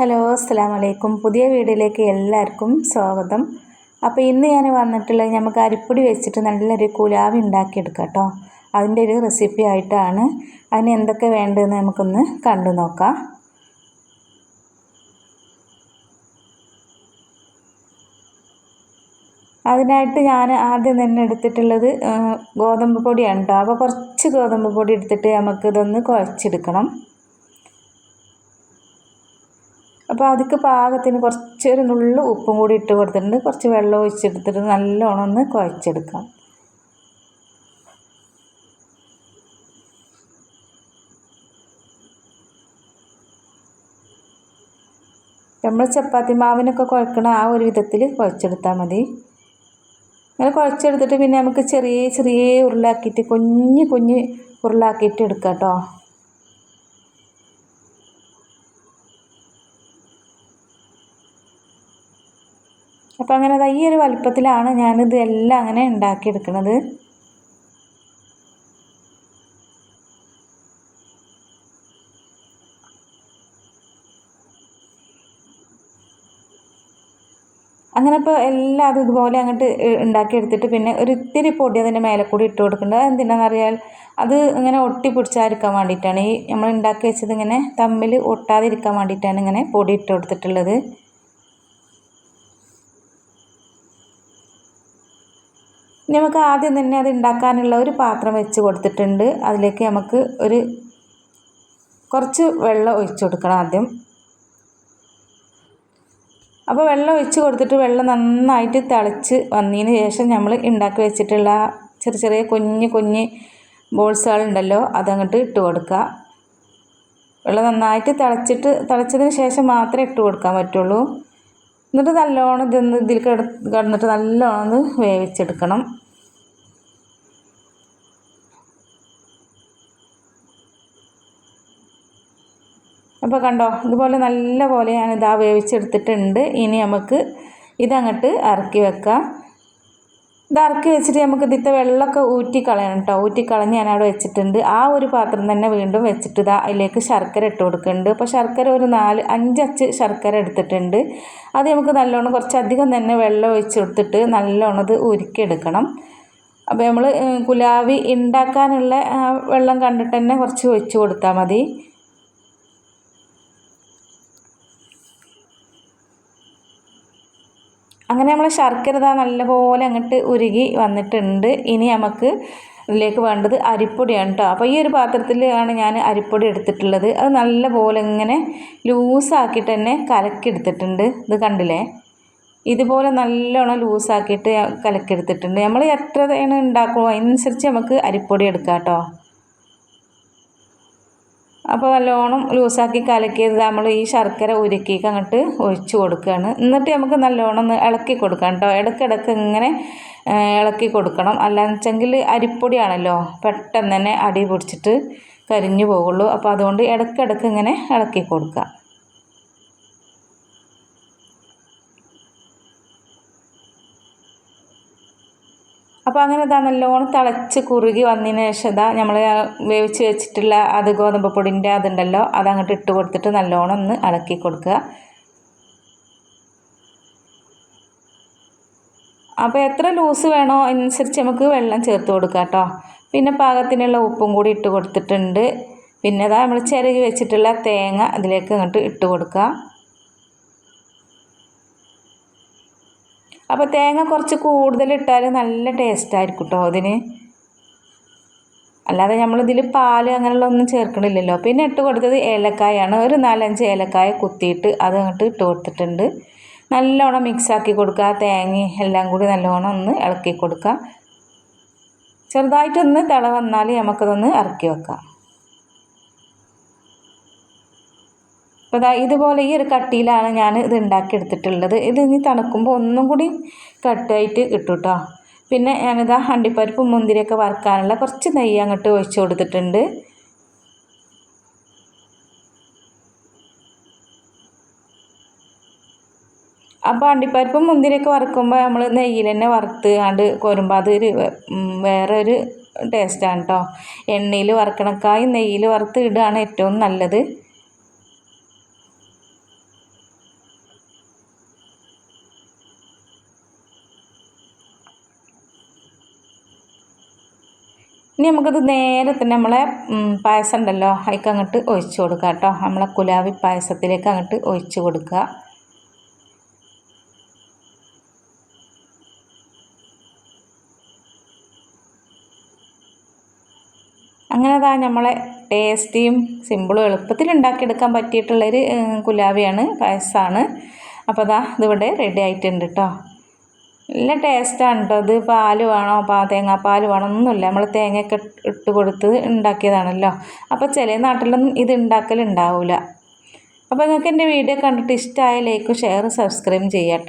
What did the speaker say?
Hello അസ്സാം വലൈക്കും പുതിയ വീഡിയോയിലേക്ക് എല്ലാവർക്കും സ്വാഗതം. അപ്പോൾ ഇന്ന് ഞാൻ വന്നിട്ടുള്ളത് നമുക്ക് അരിപ്പൊടി വെച്ചിട്ട് നല്ലൊരു കുലാവി ഉണ്ടാക്കിയെടുക്കാം കേട്ടോ. അതിന്റെ ഒരു റെസിപ്പി ആയിട്ടാണ്. അതിന് എന്തൊക്കെ വേണ്ടതെന്ന് നമുക്കൊന്ന് കണ്ടു നോക്കാം. അതിനായിട്ട് ഞാൻ ആദ്യം തന്നെ എടുത്തിട്ടുള്ളത് ഗോതമ്പ് പൊടിയാണ് കേട്ടോ. അപ്പോൾ കുറച്ച് ഗോതമ്പ് പൊടി എടുത്തിട്ട് നമുക്കിതൊന്ന് കുഴച്ചെടുക്കണം. അപ്പോൾ അതിക്ക് പാകത്തിന് കുറച്ചൊരു നുള്ളു ഉപ്പും കൂടി ഇട്ട് കൊടുത്തിട്ടുണ്ട്. കുറച്ച് വെള്ളം ഒഴിച്ചെടുത്തിട്ട് നല്ലോണം ഒന്ന് കുഴച്ചെടുക്കാം. നമ്മൾ ചപ്പാത്തി മാവിനൊക്കെ കുഴക്കണ ആ ഒരു വിധത്തിൽ കുഴച്ചെടുത്താൽ മതി. അങ്ങനെ കുഴച്ചെടുത്തിട്ട് പിന്നെ നമുക്ക് ചെറിയ ചെറിയ ഉരുളാക്കിയിട്ട് കുഞ്ഞ് കുഞ്ഞ് ഉരുളാക്കിയിട്ട് എടുക്കാം കേട്ടോ. അപ്പോൾ അങ്ങനെ ഈ ഒരു വലുപ്പത്തിലാണ് ഞാനിത് എല്ലാം അങ്ങനെ ഉണ്ടാക്കിയെടുക്കുന്നത് അങ്ങനെ ഇപ്പോൾ എല്ലാം അത് ഇതുപോലെ അങ്ങോട്ട് ഉണ്ടാക്കിയെടുത്തിട്ട് പിന്നെ ഒരു ഇത്തിരി പൊടി അതിന്റെ മേലെ കൂടി ഇട്ട് കൊടുക്കേണ്ടത് എന്തിനാണെന്നറിയാൽ അത് ഇങ്ങനെ ഒട്ടി പിടിച്ചാതിരിക്കാൻ വേണ്ടിയിട്ടാണ്. ഈ നമ്മൾ ഉണ്ടാക്കി വെച്ചത് ഇങ്ങനെ തമ്മിൽ ഒട്ടാതിരിക്കാൻ വേണ്ടിയിട്ടാണ് ഇങ്ങനെ പൊടി ഇട്ട് കൊടുത്തിട്ടുള്ളത്. നമുക്ക് ആദ്യം തന്നെ അത് ഉണ്ടാക്കാനുള്ള ഒരു പാത്രം വെച്ച് കൊടുത്തിട്ടുണ്ട്. അതിലേക്ക് നമുക്ക് ഒരു കുറച്ച് വെള്ളം ഒഴിച്ചു കൊടുക്കണം ആദ്യം. അപ്പോൾ വെള്ളം ഒഴിച്ച് കൊടുത്തിട്ട് വെള്ളം നന്നായിട്ട് തിളച്ച് വന്നതിന് ശേഷം നമ്മൾ ഉണ്ടാക്കി വെച്ചിട്ടുള്ള ചെറിയ ചെറിയ കുഞ്ഞ് കുഞ്ഞ് ബോൾസുകളുണ്ടല്ലോ അതങ്ങോട്ട് ഇട്ട് കൊടുക്കുക. വെള്ളം നന്നായിട്ട് തിളച്ചിട്ട് തിളച്ചതിന് ശേഷം മാത്രമേ ഇട്ട് കൊടുക്കാൻ പറ്റുള്ളൂ. എന്നിട്ട് നല്ലോണം ഇതൊന്ന് ഇതിൽ കിടന്നിട്ട് നല്ലോണം ഒന്ന് വേവിച്ചെടുക്കണം. അപ്പോൾ കണ്ടോ ഇതുപോലെ നല്ല പോലെ ഞാൻ ഇതാ വേവിച്ചെടുത്തിട്ടുണ്ട്. ഇനി നമുക്ക് ഇതങ്ങോട്ട് ഇറക്കി വെക്കാം. ഇത് ഇറക്കി വെച്ചിട്ട് നമുക്ക് ഇതിത്തെ വെള്ളമൊക്കെ ഊറ്റി കളയണം കേട്ടോ. ഊറ്റി കളഞ്ഞ് ഞാൻ അവിടെ വെച്ചിട്ടുണ്ട്. ആ ഒരു പാത്രം തന്നെ വീണ്ടും വെച്ചിട്ട് ഇതാ അതിലേക്ക് ശർക്കര ഇട്ട് കൊടുക്കുന്നുണ്ട്. അപ്പോൾ ശർക്കര ഒരു നാല് അഞ്ചച്ച് ശർക്കര എടുത്തിട്ടുണ്ട്. അത് നമുക്ക് നല്ലോണം കുറച്ചധികം തന്നെ വെള്ളം ഒഴിച്ച് കൊടുത്തിട്ട് നല്ലോണം ഇത് ഉരുക്കിയെടുക്കണം. അപ്പോൾ നമ്മൾ കുലാവി ഉണ്ടാക്കാനുള്ള വെള്ളം കണ്ടിട്ട് തന്നെ കുറച്ച് ഒഴിച്ച് കൊടുത്താൽ മതി. അങ്ങനെ നമ്മൾ ശർക്കര ഇതാ നല്ലപോലെ അങ്ങോട്ട് ഉരുകി വന്നിട്ടുണ്ട്. ഇനി നമുക്ക് ഇതിലേക്ക് വേണ്ടത് അരിപ്പൊടിയാണ് കേട്ടോ അപ്പോൾ ഈ ഒരു പാത്രത്തിലാണ് ഞാൻ അരിപ്പൊടി എടുത്തിട്ടുള്ളത്. അത് നല്ലപോലെ ഇങ്ങനെ ലൂസാക്കിയിട്ട് തന്നെ കലക്കിയെടുത്തിട്ടുണ്ട്. ഇത് കണ്ടില്ലേ? ഇതുപോലെ നല്ലോണം ലൂസാക്കിയിട്ട് കലക്കിയെടുത്തിട്ടുണ്ട്. നമ്മൾ എത്രയാണ് ഉണ്ടാക്കുമോ അതിനനുസരിച്ച് നമുക്ക് അരിപ്പൊടി എടുക്കാം കേട്ടോ അപ്പോൾ നല്ലോണം ലൂസാക്കി കലക്കിയത് നമ്മൾ ഈ ശർക്കര ഉരുക്കിക്ക് അങ്ങോട്ട് ഒഴിച്ചു കൊടുക്കുകയാണ്. എന്നിട്ട് നമുക്ക് നല്ലോണം ഒന്ന് ഇളക്കി കൊടുക്കാം കേട്ടോ. ഇടയ്ക്കിടയ്ക്ക് ഇങ്ങനെ ഇളക്കി കൊടുക്കണം. അല്ലാന്ന് വെച്ചെങ്കിൽ അരിപ്പൊടിയാണല്ലോ. പെട്ടെന്ന് തന്നെ അടി പിടിച്ചിട്ട് കരിഞ്ഞു പോകുള്ളൂ. അപ്പോൾ അതുകൊണ്ട് ഇടയ്ക്കിടയ്ക്ക് ഇങ്ങനെ ഇളക്കി കൊടുക്കുക. അപ്പോൾ അങ്ങനെ ഇതാ നല്ലോണം തിളച്ച് കുറുകി വന്നതിന് ശേഷം ഇതാ നമ്മൾ വേവിച്ച് വെച്ചിട്ടുള്ള അത് ഗോതമ്പ് പൊടിന്റെ അതുണ്ടല്ലോ അതങ്ങോട്ട് ഇട്ട് കൊടുത്തിട്ട് നല്ലോണം ഒന്ന് ഇളക്കി കൊടുക്കുക. അപ്പോൾ എത്ര ലൂസ് വേണോ അതിനനുസരിച്ച് നമുക്ക് വെള്ളം ചേർത്ത് കൊടുക്കാം കേട്ടോ. പിന്നെ പാകത്തിനുള്ള ഉപ്പും കൂടി ഇട്ട് കൊടുത്തിട്ടുണ്ട്. പിന്നെ ഇതാ നമ്മൾ ചിരകി വെച്ചിട്ടുള്ള തേങ്ങ അതിലേക്ക് അങ്ങോട്ട് ഇട്ട് കൊടുക്കുക. അപ്പോൾ തേങ്ങ കുറച്ച് കൂടുതൽ ഇട്ടാൽ നല്ല ടേസ്റ്റ് ആയിരിക്കും കേട്ടോ അതിന്. അല്ലാതെ നമ്മളിതിൽ പാൽ അങ്ങനെയുള്ള ഒന്നും ചേർക്കണില്ലല്ലോ. പിന്നെ ഇട്ട് കൊടുത്തത് ഏലക്കായാണ്. ഒരു നാലഞ്ച് ഏലക്കായ കുത്തിയിട്ട് അത് അങ്ങോട്ട് ഇട്ട് കൊടുത്തിട്ടുണ്ട്. നല്ലോണം മിക്സാക്കി കൊടുക്കുക. തേങ്ങ എല്ലാം കൂടി നല്ലോണം ഒന്ന് ഇളക്കി കൊടുക്കുക. ചെറുതായിട്ടൊന്ന് തിള വന്നാൽ നമുക്കതൊന്ന് ഇറക്കി വെക്കാം. അപ്പോൾ ദാ ഇതുപോലെ ഈ ഒരു കട്ടിയിലാണ് ഞാൻ ഇത് ഉണ്ടാക്കിയെടുത്തിട്ടുള്ളത് ഇത് ഇനി തണുക്കുമ്പോൾ ഒന്നും കൂടി കട്ടായിട്ട് കിട്ടും കേട്ടോ പിന്നെ ഞാനിതാ അണ്ടിപ്പരിപ്പും മുന്തിരിയൊക്കെ വറുക്കാനുള്ള കുറച്ച് നെയ്യ് അങ്ങോട്ട് ഒഴിച്ചു കൊടുത്തിട്ടുണ്ട്. അപ്പോൾ അണ്ടിപ്പരിപ്പും മുന്തിരിയൊക്കെ വറുക്കുമ്പോൾ നമ്മൾ നെയ്യിൽ തന്നെ വറുത്ത് കണ്ട് കോരുമ്പോൾ അതൊരു വേറെ ഒരു ടേസ്റ്റാണ് കേട്ടോ എണ്ണയിൽ വറുക്കണക്കായി നെയ്യിൽ വറുത്ത് ഇടുകയാണ് ഏറ്റവും നല്ലത്. ഇനി നമുക്കത് നേരെ തന്നെ നമ്മളെ പായസം ഉണ്ടല്ലോ അതിലേക്ക് അങ്ങോട്ട് ഒഴിച്ചു കൊടുക്കുക കേട്ടോ. നമ്മളെ കുലാവി പായസത്തിലേക്ക് അങ്ങോട്ട് ഒഴിച്ചു കൊടുക്കുക. അങ്ങനെ അതാ നമ്മളെ ടേസ്റ്റിയും സിമ്പിളും എളുപ്പത്തിൽ ഉണ്ടാക്കിയെടുക്കാൻ പറ്റിയിട്ടുള്ളൊരു കുലാവിയാണ് പായസമാണ് അപ്പോൾ അതാ ഇതിവിടെ റെഡി ആയിട്ടുണ്ട് കേട്ടോ. നല്ല ടേസ്റ്റാണ് കേട്ടോ ഇത് പാൽ വേണോ? പാ തേങ്ങാപ്പാൽ വേണോ? ഒന്നുമില്ല. നമ്മൾ തേങ്ങയൊക്കെ ഇട്ട് കൊടുത്ത് ഉണ്ടാക്കിയതാണല്ലോ. അപ്പോൾ ചില നാട്ടിലൊന്നും ഇത് ഉണ്ടാക്കലുണ്ടാവില്ല അപ്പോൾ നിങ്ങൾക്ക് എന്റെ വീഡിയോ കണ്ടിട്ട് ഇഷ്ടമായ ലൈക്കും ഷെയർ സബ്സ്ക്രൈബ് ചെയ്യാം കേട്ടോ